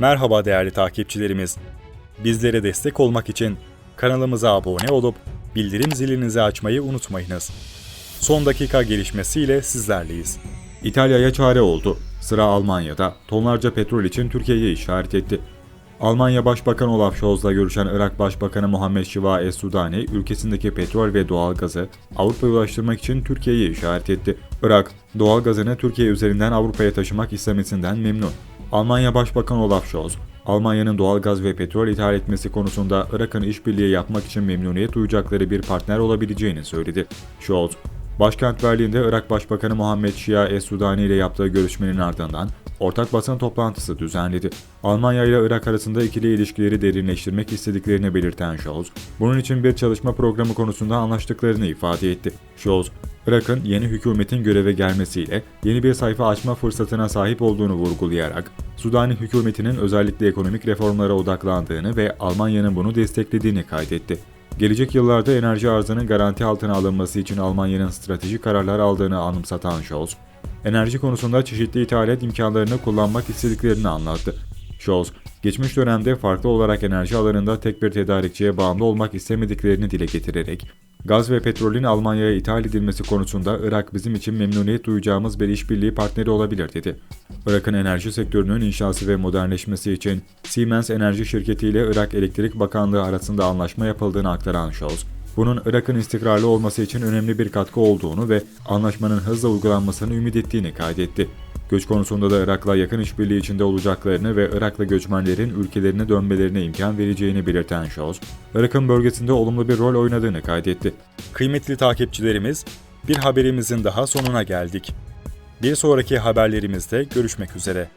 Merhaba değerli takipçilerimiz. Bizlere destek olmak için kanalımıza abone olup bildirim zilinizi açmayı unutmayınız. Son dakika gelişmesiyle sizlerleyiz. İtalya'ya çare oldu. Sıra Almanya'da. Tonlarca petrol için Türkiye'ye işaret etti. Almanya Başbakanı Olaf Scholz'la görüşen Irak Başbakanı Muhammed Şiva Es-Sudani, ülkesindeki petrol ve doğalgazı Avrupa'ya ulaştırmak için Türkiye'ye işaret etti. Irak, doğalgazını Türkiye üzerinden Avrupa'ya taşımak istemesinden memnun. Almanya Başbakanı Olaf Scholz, Almanya'nın doğalgaz ve petrol ithal etmesi konusunda Irak'ın işbirliği yapmak için memnuniyet duyacakları bir partner olabileceğini söyledi. Scholz, Başkent Berlin'de Irak Başbakanı Muhammed Şia Es-Sudani ile yaptığı görüşmenin ardından ortak basın toplantısı düzenledi. Almanya ile Irak arasında ikili ilişkileri derinleştirmek istediklerini belirten Scholz, bunun için bir çalışma programı konusunda anlaştıklarını ifade etti. Scholz, Irak'ın yeni hükümetin göreve gelmesiyle yeni bir sayfa açma fırsatına sahip olduğunu vurgulayarak, Sudani hükümetinin özellikle ekonomik reformlara odaklandığını ve Almanya'nın bunu desteklediğini kaydetti. Gelecek yıllarda enerji arzının garanti altına alınması için Almanya'nın stratejik kararlar aldığını anımsatan Scholz, enerji konusunda çeşitli ithalat imkanlarını kullanmak istediklerini anlattı. Scholz, geçmiş dönemde farklı olarak enerji alanında tek bir tedarikçiye bağımlı olmak istemediklerini dile getirerek, gaz ve petrolün Almanya'ya ithal edilmesi konusunda Irak bizim için memnuniyet duyacağımız bir işbirliği partneri olabilir dedi. Irak'ın enerji sektörünün inşası ve modernleşmesi için Siemens Enerji Şirketi ile Irak Elektrik Bakanlığı arasında anlaşma yapıldığını aktaran Scholz, bunun Irak'ın istikrarlı olması için önemli bir katkı olduğunu ve anlaşmanın hızla uygulanmasını ümit ettiğini kaydetti. Göç konusunda da Irak'la yakın işbirliği içinde olacaklarını ve Irak'la göçmenlerin ülkelerine dönmelerine imkan vereceğini belirten Scholz, Irak'ın bölgesinde olumlu bir rol oynadığını kaydetti. Kıymetli takipçilerimiz, bir haberimizin daha sonuna geldik. Bir sonraki haberlerimizde görüşmek üzere.